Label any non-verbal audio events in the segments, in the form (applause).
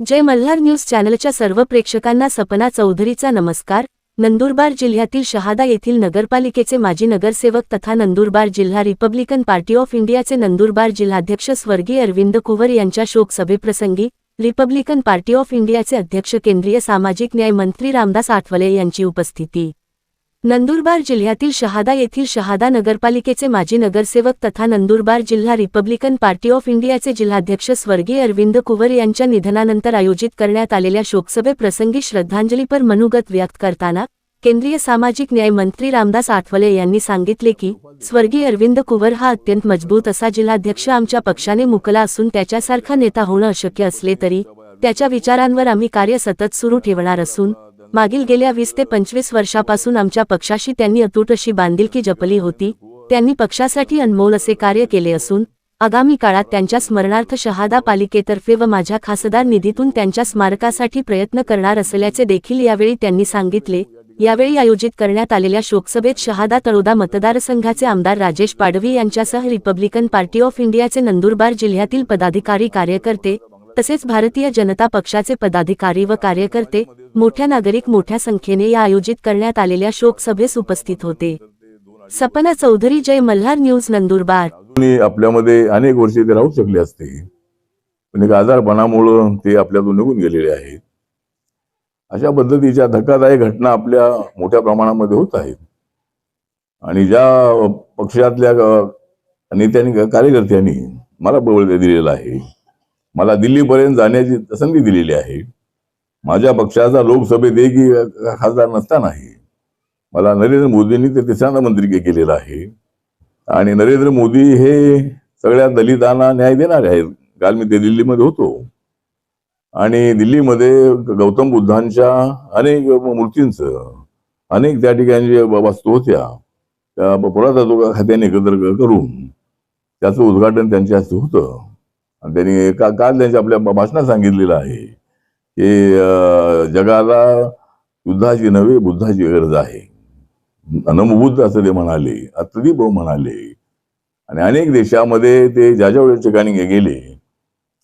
जय Malhar news चॅनलच्या सर्व प्रेक्षकांना सपना चौधरीचा नमस्कार. नंदुरबार जिल्ह्यातील शहादा येथील नगरपालिकेचे माजी नगरसेवक तथा नंदुरबार जिल्हा रिपब्लिकन पार्टी ऑफ इंडियाचे नंदुरबार जिल्हाध्यक्ष स्वर्गीय अरविंद कुवर यांच्या शोकसभेप्रसंगी रिपब्लिकन पार्टी ऑफ इंडियाचे अध्यक्ष केंद्रीय सामाजिक न्याय मंत्री रामदास आठवले यांची उपस्थिती. नंदुरबार जिल्ह्यातील शहादा येथील शहादा नगरपालिकेचे माजी नगरसेवक तथा नंदुरबार जिल्हा रिपब्लिकन पार्टी ऑफ इंडियाचे जिल्हाध्यक्ष स्वर्गीय अरविंद कुवर यांच्या निधनानंतर आयोजित करण्यात आलेल्या शोकसभेप्रसंगी श्रद्धांजलीपर मनोगत व्यक्त करताना केंद्रीय सामाजिक न्याय मंत्री रामदास आठवले यांनी सांगितले की स्वर्गीय अरविंद कुवर हा अत्यंत मजबूत असा जिल्हाध्यक्ष आमच्या पक्षाने मुकला असून त्याच्यासारखा नेता होणं अशक्य असले तरी त्याच्या विचारांवर आम्ही कार्य सतत सुरू ठेवणार असून मागील गेल्या वीस ते पंचवीस वर्षापासून आमच्या पक्षाशी त्यांनी अतूट अशी बांधिलकी जपली होती. त्यांनी पक्षासाठी अनमोल असे कार्य केले असून आगामी काळात त्यांच्या स्मरणार्थ शहादा पालिकेतर्फे व माझ्या खासदार निधीतून त्यांच्या स्मारकासाठी प्रयत्न करणार असल्याचे देखील यावेळी त्यांनी सांगितले. यावेळी आयोजित करण्यात आलेल्या शोकसभेत शहादा तळोदा मतदारसंघाचे आमदार राजेश पाडवी यांच्यासह रिपब्लिकन पार्टी ऑफ इंडियाचे नंदुरबार जिल्ह्यातील पदाधिकारी कार्यकर्ते तसेच भारतीय जनता पक्षाचे पदाधिकारी व कार्यकर्ते मोठ्या नागरिक मोठ्या संख्येने या आयोजित करण्यात आलेल्या शोकसभेस उपस्थित होते. सपना चौधरी जय मल्हार न्यूज नंदुरबार. आपल्यामध्ये अनेक वर्षे ते राहू शकले असते. म्हणजे पण एक आजारपणामुळं ते आपल्यातून निघून गेलेले आहेत. अशा पद्धतीच्या धक्कादायक घटना आपल्या मोठ्या प्रमाणामध्ये होत आहेत. आणि ज्या पक्षातल्या नेत्यांनी कार्यकर्त्यांनी मला बळ दिलेलं आहे मला दिल्लीपर्यंत जाण्याची संधी दिलेली आहे. माझ्या पक्षाचा लोकसभेत एकही खासदार नसतानाही मला नरेंद्र मोदींनी ते तिसऱ्यांदा मंत्री केलेलं आहे. आणि नरेंद्र मोदी हे सगळ्या दलितांना न्याय देणारे आहेत. काल मी ते दिल्लीमध्ये होतो. आणि दिल्लीमध्ये गौतम बुद्धांच्या अनेक मूर्तींचं अनेक त्या ठिकाणी जे वस्तू होत्या त्या पुरातत्व खात्याने एकत्र करून त्याचं उद्घाटन त्यांच्या हस्ते होतं. आणि त्यांनी का काल त्यांच्या आपल्या भाषणात सांगितलेलं आहे की जगाला युद्धाची नव्हे बुद्धाची गरज आहे. नमबुद्ध असं ते म्हणाले अत्तदीप म्हणाले. आणि अनेक देशामध्ये ते ज्या ज्या ठिकाणी गेले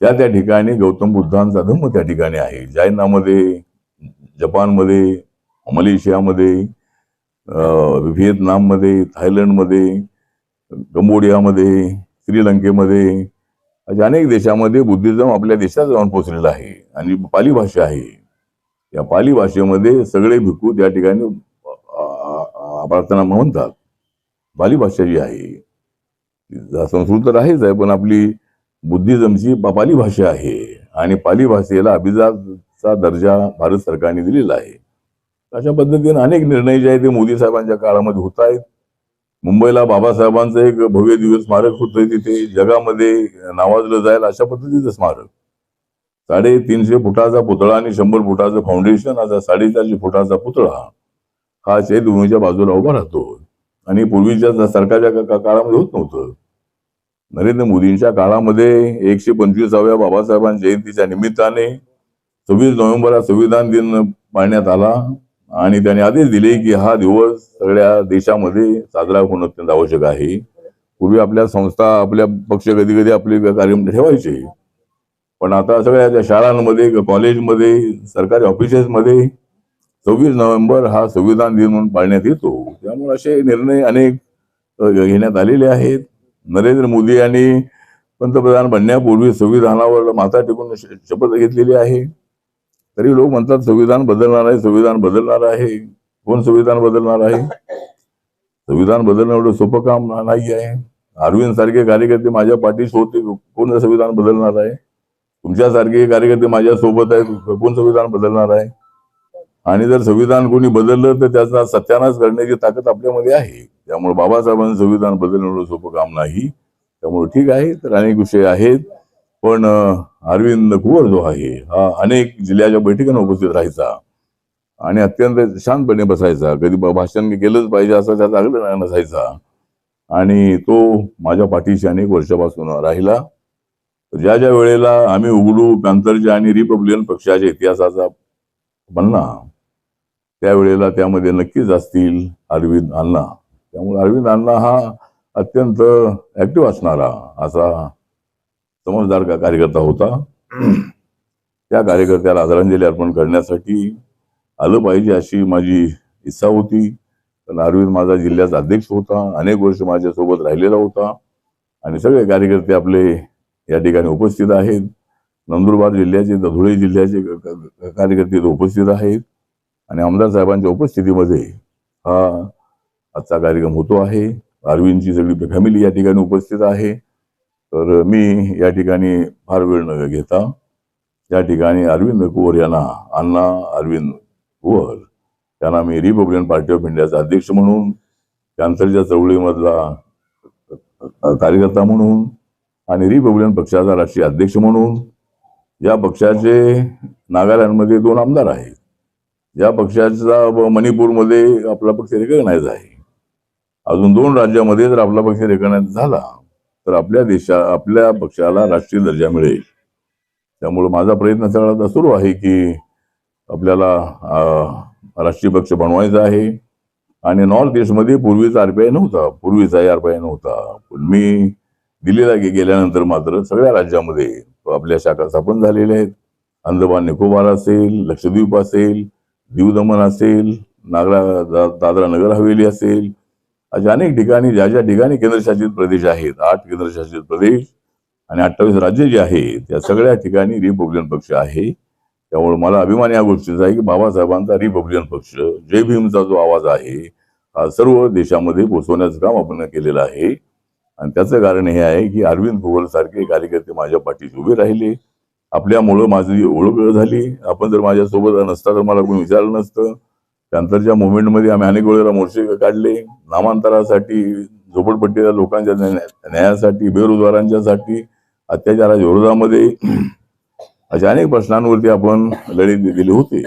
त्या त्या ठिकाणी गौतम बुद्धांचा धम्म त्या ठिकाणी आहे. चायनामध्ये जपानमध्ये मलेशियामध्ये व्हिएतनाममध्ये थायलंडमध्ये कंबोडियामध्ये श्रीलंकेमध्ये अशा अनेक देशामध्ये बुद्धिझम आपल्या देशात जाऊन पोचलेला आहे. आणि पाली भाषा आहे. या पाली भाषेमध्ये सगळे भिक्खू त्या ठिकाणी प्रार्थना म्हणतात. पाली भाषा जी आहे संस्कृत तर आहेच आहे पण आपली बुद्धिझमची पाली भाषा आहे. आणि पाली भाषेला अभिजातचा दर्जा भारत सरकारने दिलेला आहे. अशा पद्धतीने अनेक निर्णय जे आहेत ते मोदी साहेबांच्या काळामध्ये होत आहेत. मुंबईला बाबासाहेबांचं एक भव्य दिवस स्मारक होतं तिथे. जगामध्ये नावाजलं जाईल अशा पद्धतीचं स्मारक. साडेतीनशे फुटाचा पुतळा आणि शंभर फुटाचं फाउंडेशन असा साडेचारशे फुटाचा पुतळा हा शेतभूमीच्या बाजूला उभा राहतो. आणि पूर्वीच्या सरकारच्या काळामध्ये होत नव्हतं. नरेंद्र मोदींच्या काळामध्ये एकशे पंचवीसाव्या बाबासाहेबांच्या जयंतीच्या निमित्ताने सव्वीस नोव्हेंबरला संविधान दिन पाळण्यात आला. आणि त्याने आदेश दिले की हा दिवस सगळ्या देशामध्ये साजरा होणं अत्यंत आवश्यक आहे. पूर्वी आपल्या संस्था आपल्या पक्ष कधी कधी आपले कार्यक्रम ठेवायचे. पण आता सगळ्या त्या शाळांमध्ये कॉलेजमध्ये सरकारी ऑफिसेसमध्ये सव्वीस नोव्हेंबर हा संविधान दिन म्हणून पाळण्यात येतो. त्यामुळे असे निर्णय अनेक घेण्यात आलेले आहेत. नरेंद्र मोदी यांनी पंतप्रधान बनण्यापूर्वी संविधानावर माथा टेकून श- शपथ घेतलेली आहे. तरी लोक म्हणतात संविधान बदलणार आहे संविधान बदलणार आहे. कोण संविधान बदलणार आहे? संविधान बदलणं एवढं सोपं काम नाही आहे. अरविंद सारखे कार्यकर्ते माझ्या पाठीशी होते कोण संविधान बदलणार आहे? तुमच्यासारखे कार्यकर्ते माझ्या सोबत आहेत कोण संविधान बदलणार आहे? आणि जर संविधान कोणी बदललं तर त्याचा सत्यानाश करण्याची ताकद आपल्यामध्ये आहे. त्यामुळे बाबासाहेबांचं संविधान बदलणं एवढं सोपं काम नाही. त्यामुळे ठीक आहे तर अनेक विषय आहेत. पण अरविंद कुवर जो आहे हा अनेक जिल्ह्याच्या बैठकांना उपस्थित राहायचा आणि अत्यंत शांतपणे बसायचा. कधी भाषण केलंच पाहिजे असं त्याचा आग्रह नसायचा. आणि तो माझ्या पाठीशी अनेक वर्षापासून राहिला. ज्या ज्या वेळेला आम्ही उघडू पॅन्थरच्या आणि रिपब्लिकन पक्षाच्या इतिहासाचा बनला त्यावेळेला त्यामध्ये नक्कीच असतील अरविंद अण्णा. त्यामुळे अरविंद अण्णा हा अत्यंत ऍक्टिव्ह असणारा असा समजदार का- कार्यकर्ता होता? त्या कार्यकर्त्याला आदरांजली अर्पण करण्यासाठी आलं पाहिजे अशी माझी इच्छा होती. पण अरविंद माझा जिल्ह्याचा अध्यक्ष होता. अनेक वर्ष माझ्यासोबत राहिलेला होता. आणि सगळे कार्यकर्ते आपले या ठिकाणी उपस्थित आहेत. नंदुरबार जिल्ह्याचे धुळे जिल्ह्याचे कार्यकर्ते उपस्थित आहेत. आणि आमदार साहेबांच्या उपस्थितीमध्ये हा आजचा कार्यक्रम होतो आहे. अरविंदची सगळी फॅमिली या ठिकाणी उपस्थित आहे. तर मी या ठिकाणी फार वेळ न घेता या ठिकाणी अरविंद कुवर यांना अण्णा अरविंद कुवर त्यांना मी रिपब्लिकन पार्टी ऑफ इंडियाचा अध्यक्ष म्हणून कॅन्सरच्या चळवळीमधला कार्यकर्ता म्हणून आणि रिपब्लिकन पक्षाचा राष्ट्रीय अध्यक्ष म्हणून या पक्षाचे नागालँडमध्ये दोन आमदार आहेत. या पक्षाचा मणिपूरमध्ये आपला पक्ष रेकग्नाइज आहे. अजून दोन राज्यामध्ये जर आपला पक्ष रेकग्नाइज झाला तर आपल्या देशा आपल्या पक्षाला राष्ट्रीय दर्जा मिळेल. त्यामुळे माझा प्रयत्न सगळा सुरू आहे की आपल्याला राष्ट्रीय पक्ष बनवायचा आहे. आणि नॉर्थ ईस्टमध्ये पूर्वीचा आर पी आय नव्हता पूर्वीचाही आय नव्हता. पण मी दिल्लीला गेल्यानंतर मात्र सगळ्या राज्यामध्ये आपल्या शाखा स्थापन झालेल्या आहेत. अंदमान निकोबार असेल लक्षद्वीप असेल दीव दमन असेल नागरा दा- दादरा नगर हवेली असेल अनेक ठिकाणी ज्या ज्या ठिकाणी केंद्रशासित प्रदेश आहेत आठ केंद्रशासित प्रदेश आणि अठ्ठावीस राज्य जे आहेत त्या सगळ्या ठिकाणी रिपब्लिकन पक्ष आहे. त्यामुळे मला अभिमान या गोष्टीचा आहे की बाबासाहेबांचा रिपब्लिकन पक्ष जय भीमचा जो आवाज आहे हा सर्व देशामध्ये पोहोचवण्याचं काम आपण केलेलं आहे. आणि त्याचं कारण हे आहे की अरविंद पवार सारखे कार्यकर्ते माझ्या पाठीशी उभे राहिले. आपल्यामुळं माझी ओळख झाली. आपण जर माझ्यासोबत नसता तर मला कोणी विचारलं नसतं. त्यानंतरच्या मुवमेंटमध्ये आम्ही अनेक वेळेला मोर्चे काढले नामांतरासाठी झोपडपट्टीच्या लोकांच्या न्यायासाठी बेरोजगारांच्यासाठी अत्याचाराच्या विरोधामध्ये (clears throat) अशा अनेक प्रश्नांवरती आपण लढे दिली होती.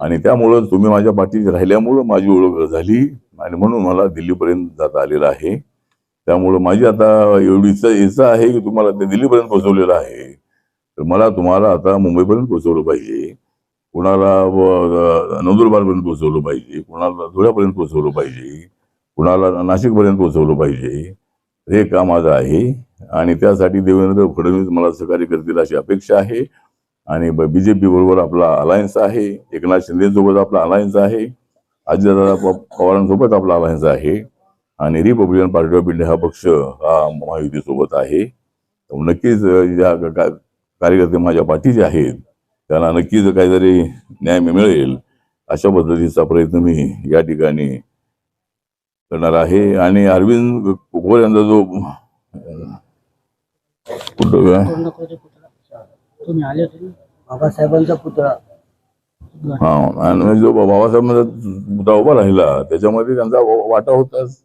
आणि त्यामुळं तुम्ही माझ्या पाठीत राहिल्यामुळं माझी ओळख झाली आणि म्हणून मला दिल्लीपर्यंत जाता आलेलं आहे. त्यामुळं माझी आता एवढी इच्छा इच्छा आहे की तुम्हाला ते दिल्लीपर्यंत पोहोचवलेलं आहे. तर मला तुम्हाला आता मुंबईपर्यंत पोहोचवलं पाहिजे. कुणाला व- नंदुरबारपर्यंत पोहोचवलं पाहिजे कुणाला धुळ्यापर्यंत पोहोचवलं पाहिजे कुणाला नाशिकपर्यंत पोहोचवलं पाहिजे हे काम आज आहे. आणि त्यासाठी देवेंद्र फडणवीस मला सहकार्य करतील अशी अपेक्षा आहे. आणि बी जे पी बरोबर आपला अलायन्स आहे. एकनाथ शिंदेसोबत आपला अलायन्स आहे. अजितदादा पवारांसोबत आपला अलायन्स आहे. आणि रिपब्लिकन पार्टी ऑफ इंडिया हा पक्ष हा महायुतीसोबत आहे. नक्कीच ज्या का- कार्यकर्ते माझ्या पाठीचे आहेत. त्यांना नक्कीच काहीतरी न्याय मिळेल अशा पद्धतीचा प्रयत्न मी या ठिकाणी करणार आहे. आणि अरविंद घोर यांचा जो करू पुतळा बाबासाहेबांचा पुतळा. हा आणि जो बाबासाहेबांचा मुद्दा उभा राहिला त्याच्यामध्ये त्यांचा वाटा होताच.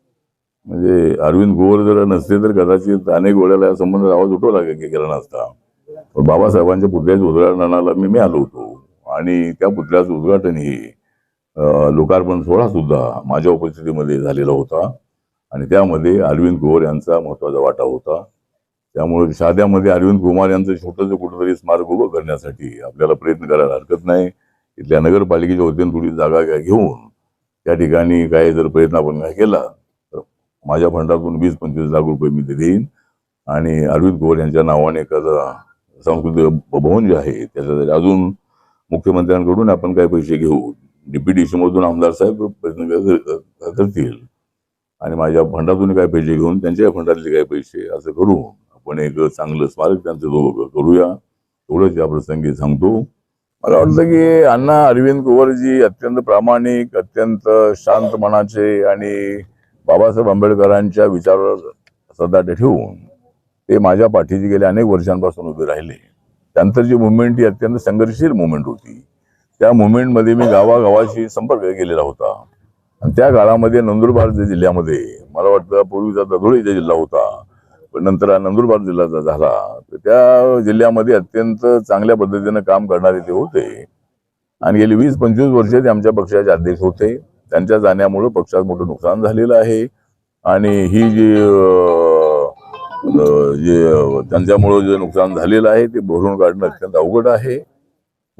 म्हणजे अरविंद गोवर जर नसते तर कदाचित अनेक वेळेला या संबंधात आवाज उठवला गेला नसता बाबासाहेबांच्या पुतळ्याच्या उद्घाटनाला मी मी आलो होतो. आणि त्या पुतळ्याचं उद्घाटन हे लोकार्पण सोहळा सुद्धा माझ्या उपस्थितीमध्ये झालेला होता. आणि त्यामध्ये अरविंद कुवर यांचा महत्त्वाचा वाटा होता. त्यामुळे साध्यामध्ये अरविंद कुमार यांचं छोटंसं कुठंतरी स्मारक उभं करण्यासाठी आपल्याला प्रयत्न करायला हरकत नाही. इथल्या नगरपालिकेच्या वतीने थोडी जागा घेऊन त्या ठिकाणी काय जर प्रयत्न आपण काय केला तर माझ्या फंडातून वीस पंचवीस लाख रुपये मी ते देईन. आणि अरविंद कुवर यांच्या नावाने एखादा सांस्कृतिक भवन जे आहे त्याच्यासाठी अजून मुख्यमंत्र्यांकडून आपण काही पैसे घेऊ. डीपीडीसी मधून आमदार साहेब प्रयत्न कर- करतील. आणि माझ्या फंडातून काही पैसे घेऊन त्यांच्या फंडातले काही पैसे असं करू. आपण एक चांगलं स्मारक त्यांचं दोघं करूया. एवढंच या प्रसंगी सांगतो. मला वाटतं की अण्णा अरविंद कुंवरजी अत्यंत प्रामाणिक अत्यंत शांत मनाचे आणि बाबासाहेब आंबेडकरांच्या विचारावर सदाटे ठेवून ते माझ्या पाठीशी गेल्या अनेक वर्षांपासून उभे राहिले. त्यानंतर जी मुवमेंट ही अत्यंत संघर्षशील मुवमेंट होती. त्या मुवमेंटमध्ये मी गावागावाशी संपर्क केलेला होता. आणि त्या काळामध्ये नंदुरबार जिल्ह्यामध्ये मला वाटतं पूर्वीचा दधोळीचा जिल्हा होता पण नंतर नंदुरबार जिल्ह्याचा झाला. तर त्या जिल्ह्यामध्ये अत्यंत चांगल्या पद्धतीनं काम करणारे ते होते. आणि गेली वीस पंचवीस वर्ष ते आमच्या पक्षाचे अध्यक्ष होते. त्यांच्या जाण्यामुळे पक्षात मोठं नुकसान झालेलं आहे. आणि ही जी जे त्यांच्यामुळं जे नुकसान झालेलं आहे ते भरून काढणं अत्यंत अवघड आहे.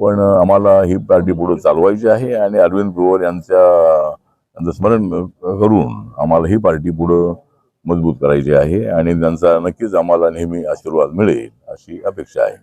पण आम्हाला ही पार्टी पुढे चालवायची आहे आणि अरविंद पवार यांच्या स्मरण करून आम्हाला ही पार्टी पुढं मजबूत करायची आहे आणि त्यांचा नक्कीच आम्हाला नेहमी आशीर्वाद मिळेल अशी अपेक्षा आहे.